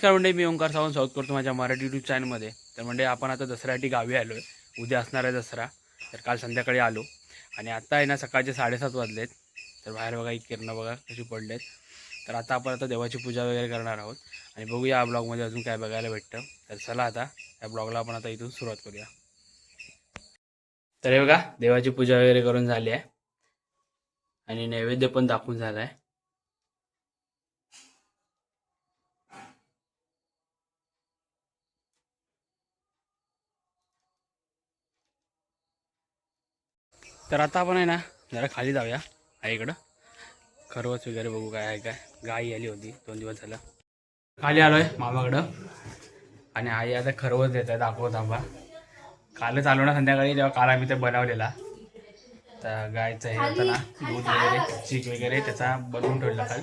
नमस्कार म्हणजे मी ओंकार सावंत स्वागत करतो माझ्या मराठी यूट्यूब चॅनलमध्ये तर म्हणजे आपण आता दसऱ्यासाठी गावी आलो आहे उद्या असणार आहे दसरा. तर काल संध्याकाळी आलो. आणि आता आहे ना सकाळचे साडेसात वाजलेत. तर बाहेर बघा एक किरणं बघा कशी पडलेत. तर आता आपण आता देवाची पूजा वगैरे करणार आहोत. आणि बघूया या ब्लॉगमध्ये अजून काय बघायला भेटतं. तर चला आता या ब्लॉगला आपण आता इथून सुरुवात करूया. तर हे बघा देवाची पूजा वगैरे करून झाली आहे. आणि नैवेद्य पण दाखवून झाला आहे. तर आता आपण आहे ना जरा खाली जाऊया. आईकडं खरवच वगैरे बघू काय आहे काय. गाई आली होती दोन दिवस झालं. खाली आलोय मामाकडं. आणि आई आता खरवच देत आहे दाखवत थांबा. कालच आलो ना संध्याकाळी तेव्हा काल आम्ही ते बनवलेला. तर गायचं हे होतं ना दूध वगैरे चीक वगैरे त्याचा बनवून ठेवला काल.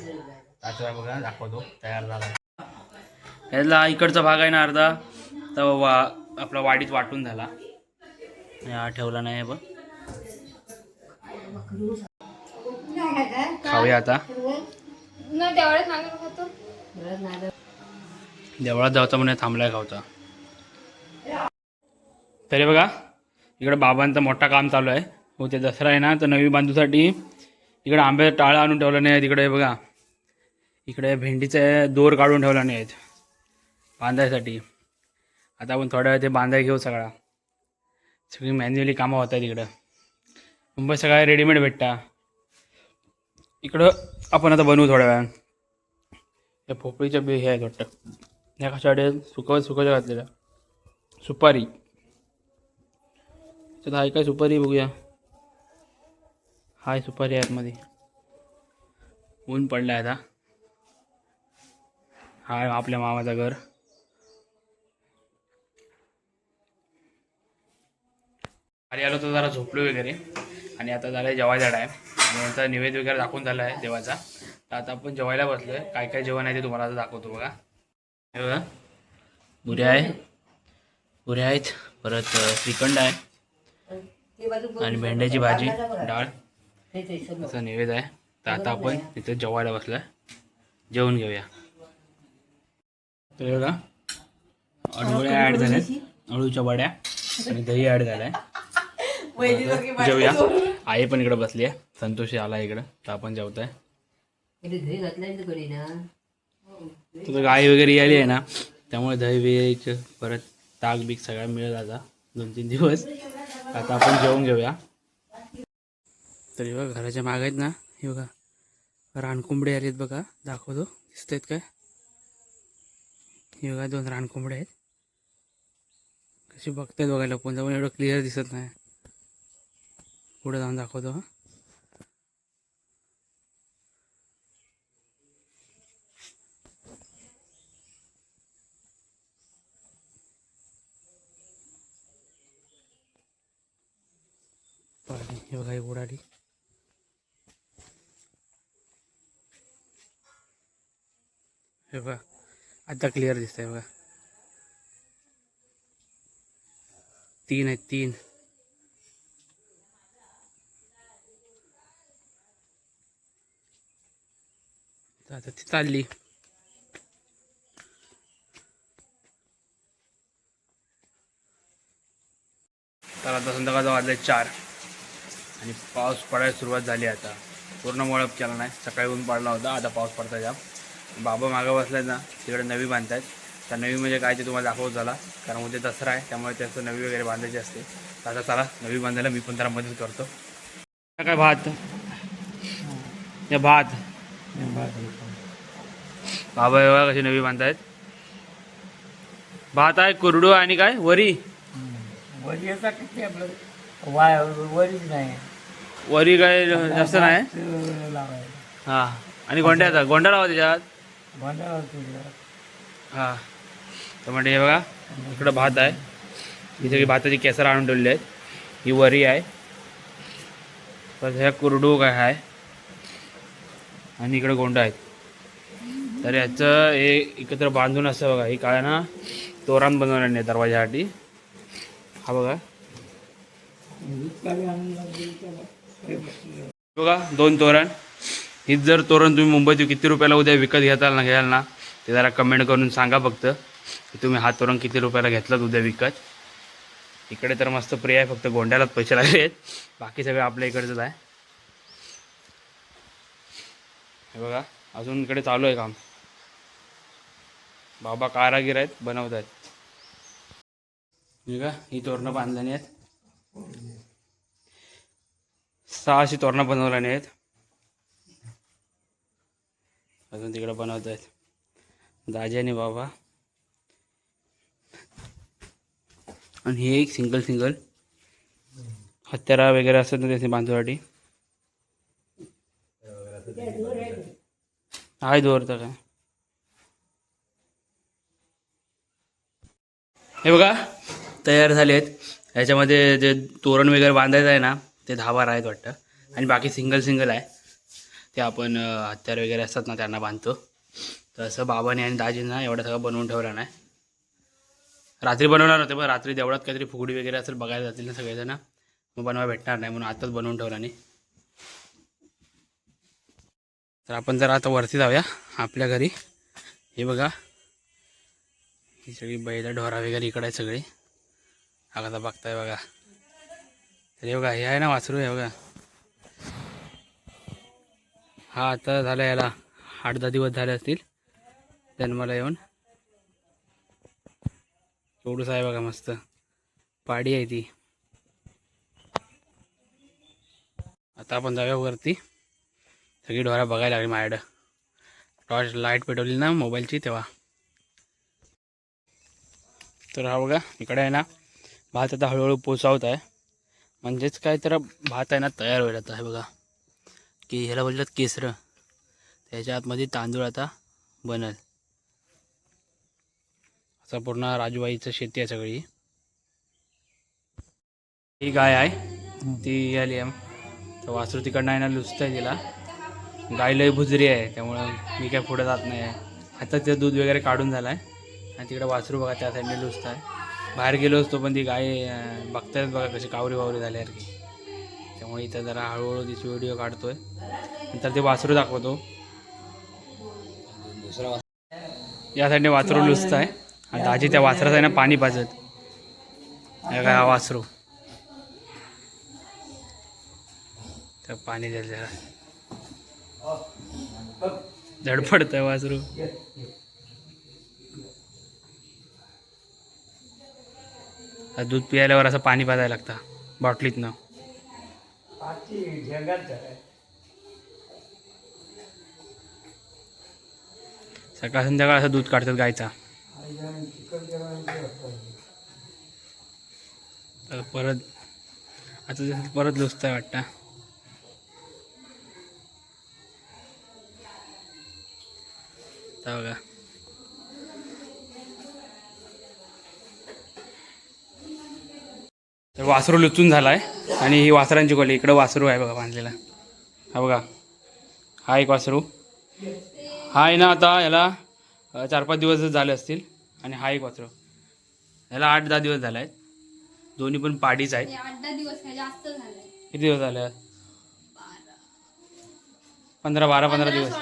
आता बघा दाखवतो. तयार झाला. यातला इकडचा भाग आहे ना अर्धा. तर वा आपला वाडीत वाटून झाला. ठेवला नाही बघ. खाऊया आता. देवळात जायचा म्हणे थांबलाय खावचा तरी बघा इकडे बाबांचं मोठा काम चालू आहे. हो ते दसरा आहे ना तर नवी बांधूसाठी इकडे आंब्याचं टाळं आणून ठेवलं नाही तिकडे बघा इकडे भेंडीचे दोर काढून ठेवला नाही आहेत. बांधायसाठी. आता आपण थोड्या वेळ ते बांधाय घेऊ सगळा. सगळी मॅन्युअली कामं होत आहेत इकडं. मुंबई सगळं रेडीमेड भेटता. इकडं आपण आता बनवू थोड्या वेळानं. या पोपळीच्या बी हे आहेत वाटतं. या कशासाठी सुकवत सुकवच्या घातलेल्या. सुपारी. त्यात हाय काय सुपारी बघूया. हाय सुपारी आहे आतमध्ये. ऊन पडलं आहे आता. हाय आपल्या मामाचं घर. आलो तर जरा झोपलो वगैरे. आणि आता झालं जेवायचा टाईम आणि यांचा निवेद वगैरे दाखवून झाला आहे देवाचा. तर आता आपण जेवायला बसलोय. काय काय जेवण आहे ते तुम्हाला आता दाखवतो बघा. हे बघा. पुऱ्या आहे. पुऱ्या आहेत. परत श्रीखंड आहे. आणि भेंड्याची भाजी डाळ. असा नैवेद्य आहे. तर आता आपण इथे जेवायला बसलोय. जेवून घेऊया. तर बघा. अडवळ्या ॲड झाल्यात अळूच्या वड्या आणि दही ॲड झालाय. जेवूया. आई पण इकडे बसली आहे. संतोषी आला इकडं. तर आपण जेवतोय. तुझं गाय वगैरे यायली आहे ना. त्यामुळे दही बिहीचं परत ताक बीक सगळा मिळेल आता. दोन तीन दिवस. आता आपण जेवून घेऊया. तर हे बघा घराच्या माग आहेत ना. हे बघा रानकोंबडे आलेत बघा. दाखवतो. दिसत आहेत काय? हे बघा दोन रानकोंबडे आहेत. कशी बघतायत बघायला. पण जाऊन एवढं क्लिअर दिसत नाही. पुढे जाऊन दाखवतो हां. पाणी हे बघा उडाली हे बघा आता क्लिअर दिसतंय बघा. तीन आहेत तीन. आता ती चालली. तर आता संध्याकाळचा वाजले चार. आणि पाऊस पडायला सुरुवात झाली आता. पूर्ण मळप केला नाही. सकाळी ऊन पडला होता. आता पाऊस पडता जाम. बाबा मागं बसलाय ना. तिकडे नवी बांधतायत. त्या नवी म्हणजे काय ते तुम्हाला दाखवत झाला कारण उद्या दसरा आहे. त्यामुळे त्याचं नवी वगैरे बांधायची असते. तर आता चला. नवी बांधायला मी पण त्याला मदत करतो. काय भात. या भात. बाबा एवढा कशी नवी बांधतायत. भात आहे कुरडू आणि काय? वरी? वरी आता किती आपलं वाय वरीच नाही. वरी काय जास्त नाही? लावायला हां. आणि गोंड्याचा गोंडा लावा त्याच्यात. हां. तर म्हणजे हे बघा इकडं भात आहे. इथे काही भाताची केसर आणून ठेवली आहेत. ही वरी आहे. परत ह्या कुरडू काय आहे? आणि इकडं गोंडा आहेत. तर याचं हे एकत्र बांधून असं बघा ही काय ना तोरण बनवणार नाही दरवाजासाठी हा बघा. बघा दोन तोरण. हीच जर तोरण तुम्ही मुंबईत किती रुपयाला उद्या विकत घेताल ना घ्याल ना ते जरा कमेंट करून सांगा फक्त. की तुम्ही हा तोरण किती रुपयाला घेतलात उद्या विकत. इकडे तर मस्त प्रिय आहे फक्त गोंड्यालाच पैसे लागले आहेत. बाकी सगळं आपल्या इकडचंच आहे. हे बघा अजून इकडे चालू आहे काम. बाबा कारागीर आहेत बनवत आहेत. हे का ही तोरणं बांधलेली आहेत. सहा अशी तोरणं बनवल्याने आहेत. अजून तिकडे बनवत आहेत. दाजी आणि बाबा. आणि हे एक सिंगल सिंगल हत्यारा वगैरे असतात ना त्याचे बांधवासाठी आहे दोरतं काय हे बघा तयार झाले आहेत ह्याच्यामध्ये जे तोरण वगैरे बांधायचं आहे ना ते दहा बारा आहेत वाटतं. आणि बाकी सिंगल सिंगल आहे. ते आपण हत्यार वगैरे असतात ना त्यांना बांधतो. तर असं बाबाने आणि दाजींना एवढं सगळं बनवून ठेवलं नाही रात्री बनवणार होते पण रात्री देवळात काहीतरी फुगडी वगैरे असेल बघायला जातील ना सगळेजण. मग बनवायला भेटणार नाही म्हणून आत्ताच बनवून ठेवला नाही तर आपण जरा आता वरती जाऊया आपल्या घरी. हे बघा. ही सगळी बैल ढोरा वगैरे इकडे आहे सगळी. आता बघताय बघा. तर हे बघा हे आहे ना वासरू हे बघा. हा आता झाला याला आठ दहा दिवस झाले असतील जन्माला येऊन. एवढंच आहे बघा मस्त. पाडी आहे ती. आता आपण जाऊया वरती. सगळी ढोरा बघायला लागली माझ्याकडं. टॉर्च लाइट पेटवली ना मोबाईलची तेव्हा. तर हा बघा इकडे आहे ना भात आता हळूहळू पोचावत आहे. म्हणजेच काय तर भात आहे ना तयार होईल आता हे बघा. की ह्याला बोलतात केसरं. त्याच्या आतमध्ये तांदूळ आता बनल. असं पूर्ण राजूबाईचं शेती आहे सगळी. ही गाय आहे ती आली आहे. तर वासरू तिकडनं आहे ना लुचतं आहे तिला. गाय लय भुजरी आहे त्यामुळं मी काय पुढे जात नाही आहे. आता ते दूध वगैरे काढून झालं आहे. आणि तिकडे वासरू बघा त्या साईडने लुचत आहे. बाहेर गेलो असतो पण ती गाय बघतायत बघा कशी कावरी वावरी झाल्यासारखी त्यामुळे इथं जरा हळूहळू तिची व्हिडिओ काढतोय. नंतर ते वासरू दाखवतो. या साईडने वासरू लुचत आहे. आणि दाजी त्या वासराचं आहे ना पाणी पाजत. हे हा वासरू. तर पाणी द्यायला जरा. धडपडत आहे वासरू. दूध पियाल्यावर असं पाणी पाजायला लागतं बॉटलीतनं. सकाळ संध्याकाळ असं दूध काढतात गायचा. तर परत आता परत लुचतंय वाटतं. आता बघा तर वासरू लुचून झाला आहे आणि ही वासरांची गोली इकडं वासरू आहे बघा बांधलेला. हा बघा. हा एक वासरू. हा आहे ना आता याला चार पाच दिवस झाले असतील आणि हा एक वासरू. याला आठ दहा दिवस झाले आहेत. दोन्ही पण पाडीच आहेत. किती दिवस झाले? आहेत? पंधरा बारा पंधरा दिवस.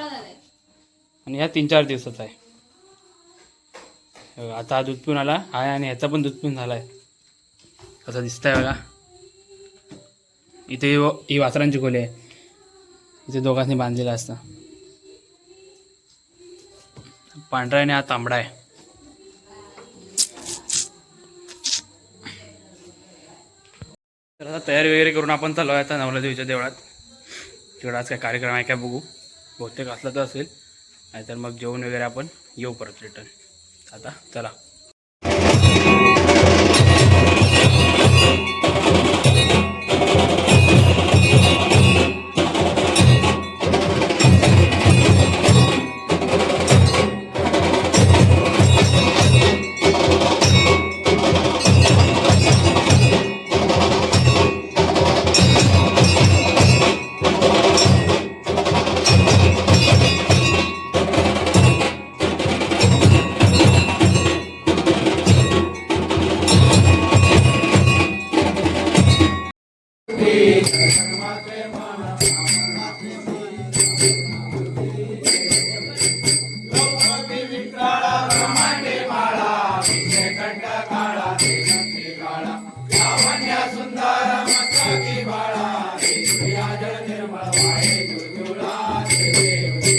आणि ह्या तीन चार दिवसाचा आहे. आता हा दूध पिऊन आला. आहे आणि ह्याचा पण दूध पिऊन झाला आहे. असं दिसतंय बघा. इथे ही वासरांची खोली आहे. इथे दोघांनी बांधलेलं असतं. पांढरा आणि हा तांबडा आहे. तर आता तयारी वगैरे करून आपण चालू आहे आता नवलादेवीच्या देवळात. तेवढा आज काय कार्यक्रम आहे काय बघू. बहुतेक असला तर असेल. नाहीतर मग जेवण वगैरे आपण येऊ परत रिटर्न आता चला. brasileiro.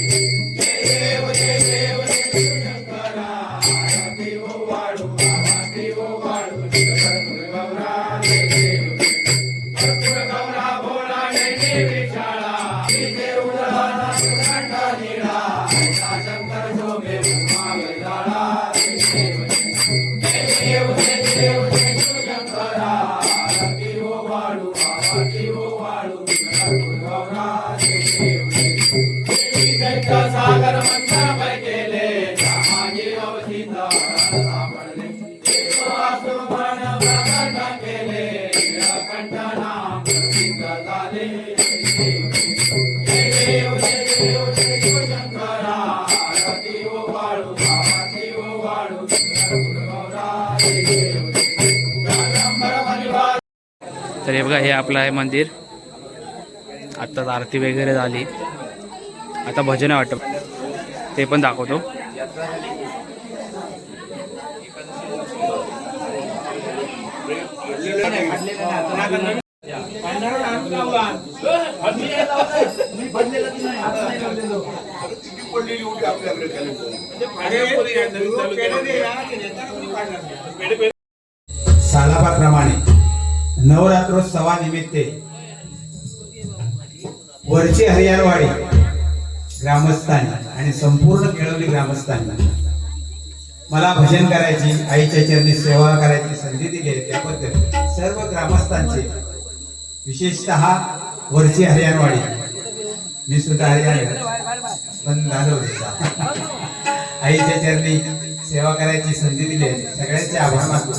तर हे बघा हे आपलं आहे मंदिर. आत्ताच आरती वगैरे झाली. आता भजन वाटप ते पण दाखवतो. सालाबाप्रमाणे नवरात्रोत्सवानिमित्ते वरची हरियाणवाडी ग्रामस्थांनी आणि संपूर्ण केळवली ग्रामस्थांनी मला भजन करायची आईच्या चरणी सेवा करायची संधी दिली आहे त्याबद्दल सर्व ग्रामस्थांचे विशेषतः वरची हरियाणवाडी मी सुद्धा हरियाणा पण नाजव आईच्या चरणी सेवा करायची संधी दिली. आहे सगळ्यांचे आभार मानतो.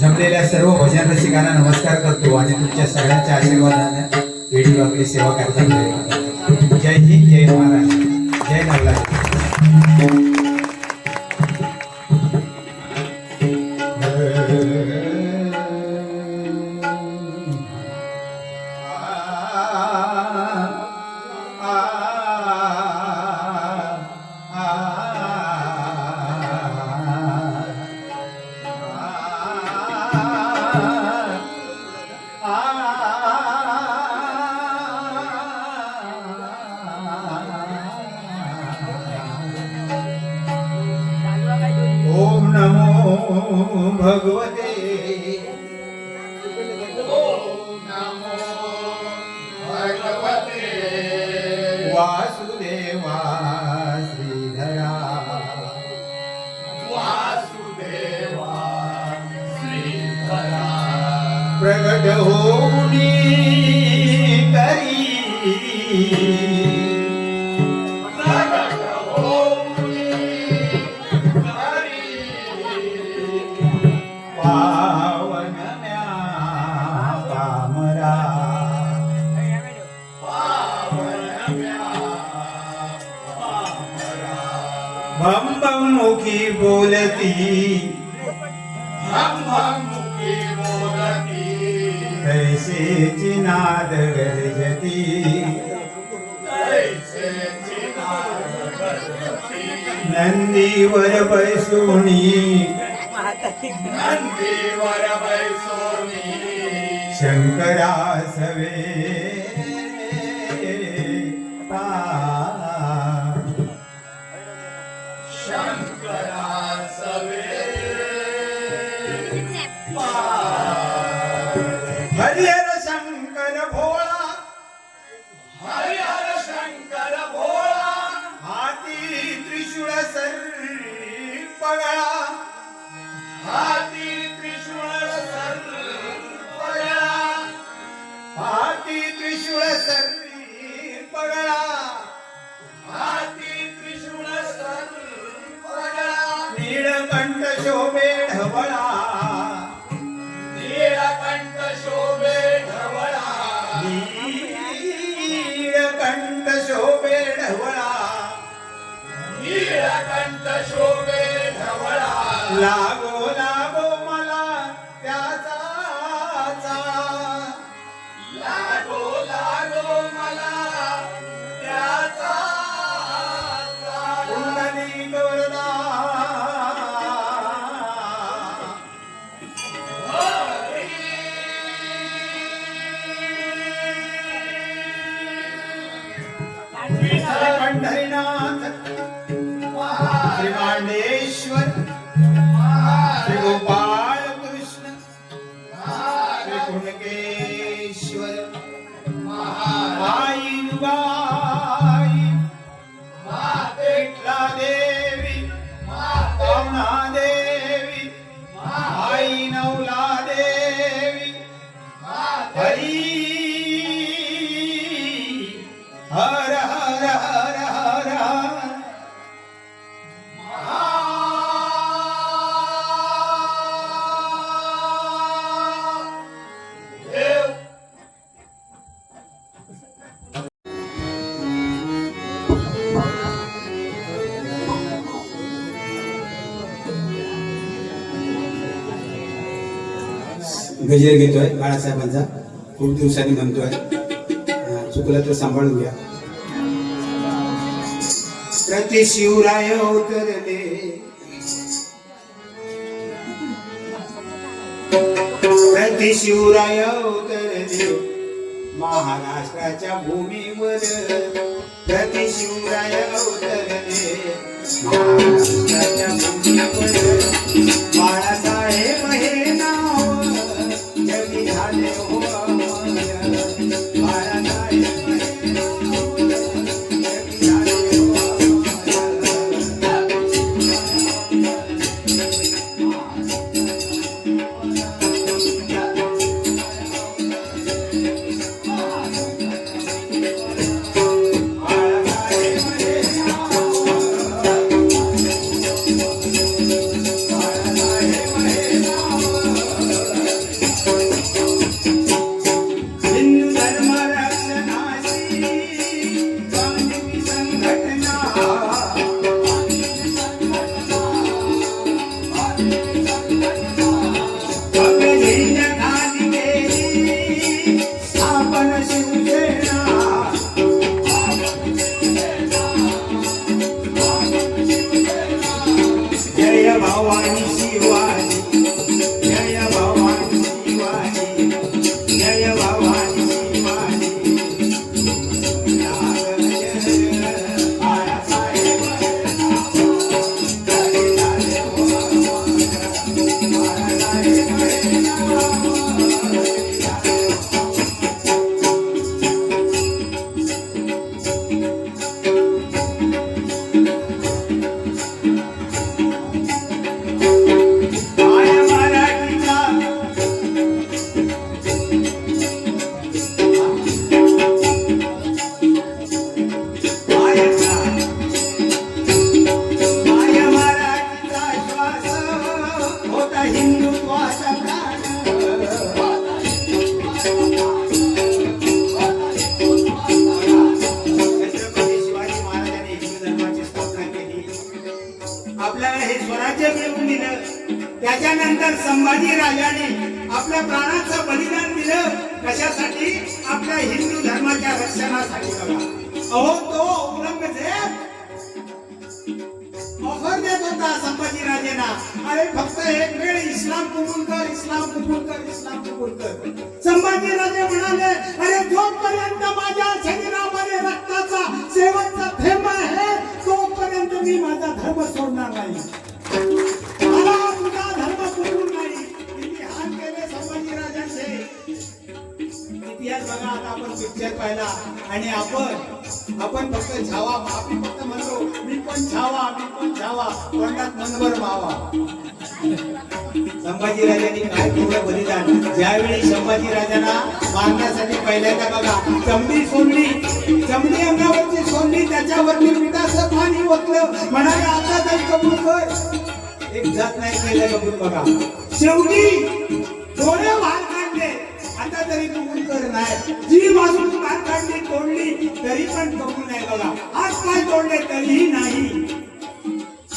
जमलेल्या सर्व भजन रसिकांना नमस्कार करतो आणि तुमच्या सगळ्यांच्या आशीर्वादाने वेळी आपली सेवा करतो जय हिंद जय महाराज जय नवला बोलती. भम भम मुखी बोलती. कैसे चिनाद गरजती. कैसे नंदीवर बैसुनी. नंदीवर बैसोनी. शंकरा सवे. गजर घेतोय बाळासाहेबांचा. खूप दिवसांनी म्हणतोय. चुकला तर सांभाळून घ्या. प्रति शिवराय उतरले. प्रति शिवराय उतरले. महाराष्ट्राच्या भूमीवर प्रति शिवराय उतरले. महाराष्ट्राच्या आणि आपण आपण फक्त छावा आपण फक्त म्हणतो मी पण छावा मी पण छावा तोंडात मनभर मावा. संभाजी राजांनी काय केलं बलिदान? ज्यावेळी संभाजी राजांना मारण्यासाठी पहिल्यांदा बघा चमडी सोडली. चमडी अंगावरची सोडली त्याच्यावरती मिठाचं पाणी ओतलं. म्हणाले आता तरी कबूल कर. एक जात नाही केलं कबूल बघा. शेवटी डोळे नाही. जी बाजू बाहेर काढली तोडली तरी पण कबूल नाही बघा. आज पाय तोडले तरीही नाही.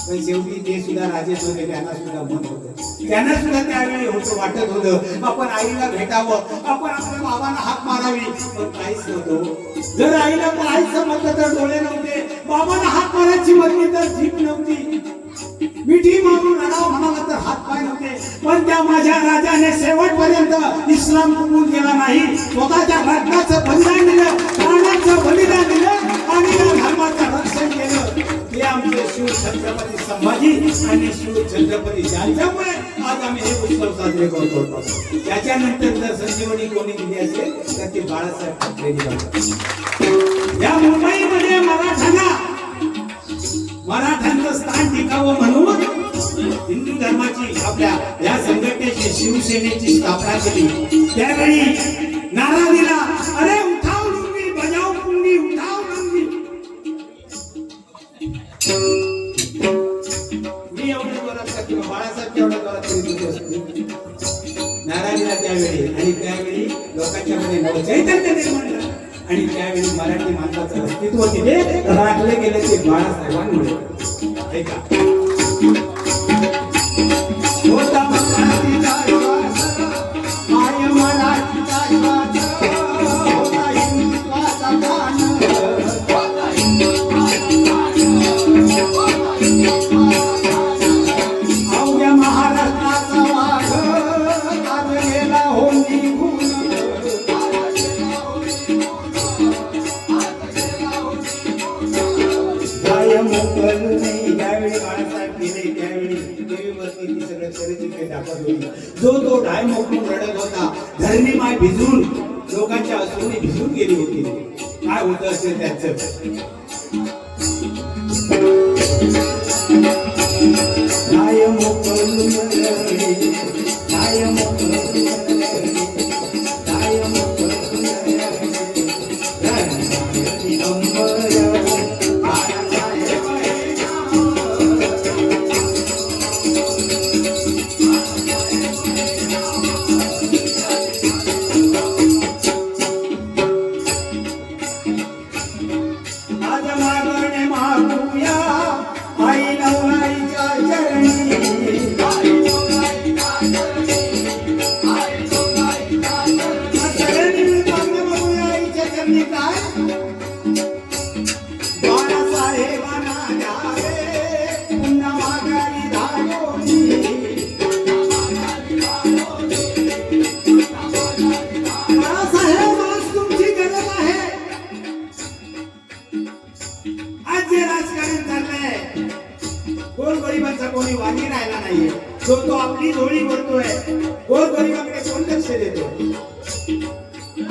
पण शेवटी ते सुद्धा राजेश होते त्यांना सुद्धा मत होत. त्यांना सुद्धा त्यावेळी होतं वाटत होतं. आपण आईला भेटावं आपण आपल्या बाबांना हात मारावी. पण काहीच नव्हतं. जर आईला काहीच समजलं तर डोळे नव्हते. बाबांना हात मारायची म्हणली तर जीभ नव्हती. मिठी मारून रडाव म्हणाला तर हात पाय नव्हते. पण त्या माझ्या राजाने शेवटपर्यंत इस्लाम कबूल केला नाही. स्वतःच्या रक्ताचं बलिदान दिलं प्राणाचं बलिदान दिलं आणि धर्माचं रक्षण केलं. ते आमचे शिव छत्रपती संभाजी आणि शिव छत्रपती ज्यांच्यामुळे आज आम्ही हे उत्सव साजरे करतो. त्याच्यानंतर जर संजीवनी कोणी दिली असेल तर ते बाळासाहेब ठाकरे या मुंबईमध्ये मराठ्यांना मराठ्यांचं स्थान टिकावं म्हणून हिंदू धर्माची आपल्या या संघटनेची शिवसेनेची स्थापना केली. त्यावेळी नारा दिला अरे उठाव लुंगी बजाव पुंगी उठाव लुंगी. मी एवढं जोरात किंवा बाळासाहेब तेवढ्या जोरात नारा दिला त्यावेळी आणि त्यावेळी लोकांच्या मध्ये नवं चैतन्य निर्माण झालं. आणि त्यावेळी मराठी माणसाचं अस्तित्व तिथे राखले गेल्याचे बाळासाहेबांमुळे. ऐका. असेल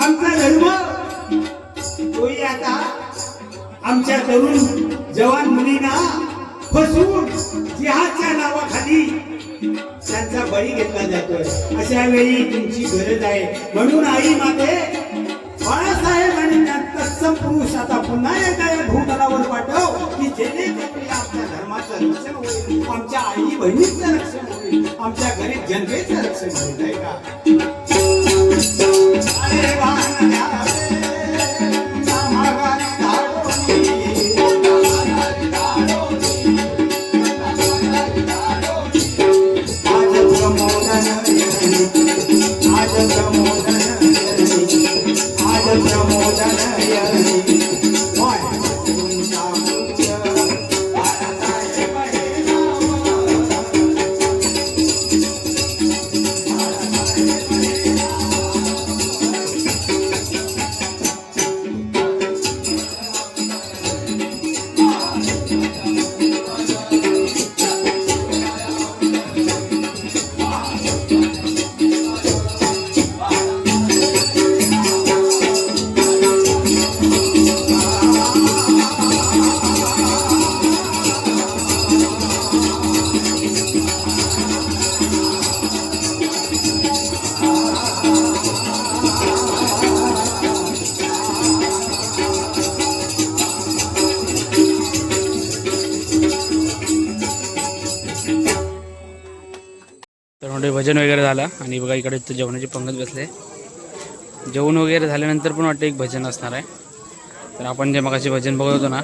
आमचा धर्म तोही आता आमच्या तरुण जवान मुलींना फसवून जिहाच्या नावाखाली त्यांचा बळी घेतला जातोय. अशा वेळी तुमची गरज आहे. म्हणून आई माते बाळासाहेब आणि त्या तत्सम पुरुष आता पुन्हा एकदा या भूतलावर पाठव की जेणेकरून या आमच्या धर्माचं रक्षण होईल. आमच्या आई बहिणीचं रक्षण होईल. आमच्या घरी जनतेचं रक्षण होईल का? अरे थोडे भजन वगैरे झालं. आणि बघा इकडे तर जेवणाची पंगत बसले जेवण वगैरे झाल्यानंतर पण वाटतं एक भजन असणार आहे. तर आपण जे मगाशी भजन बघत होतो ना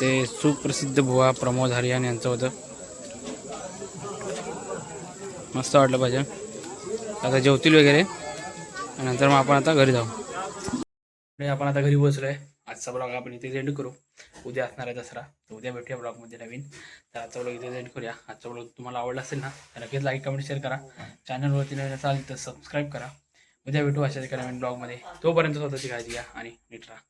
ते सुप्रसिद्ध बुवा प्रमोद हरियान यांचं होतं. मस्त वाटलं भजन. आता जेवतील वगैरे. आणि नंतर मग आपण आता घरी जाऊ. आपण आता घरी बसलो आहे आजचा ब्लॉग आपण इथे एंड करू. उद्या असणार आहे दसरा. तर उद्या भेटूया ब्लॉगमध्ये नवीन. तर आजचा ब्लॉग इथे एंड करूया. आजचा ब्लॉग तुम्हाला आवडला असेल ना तर नक्कीच लाईक कमेंट शेअर करा. चॅनलवरती नवीन असाल तर सबस्क्राईब करा. उद्या भेटू अशाच एका नवीन ब्लॉगमध्ये तोपर्यंत स्वतःची काळजी घ्या आणि नीट राहा.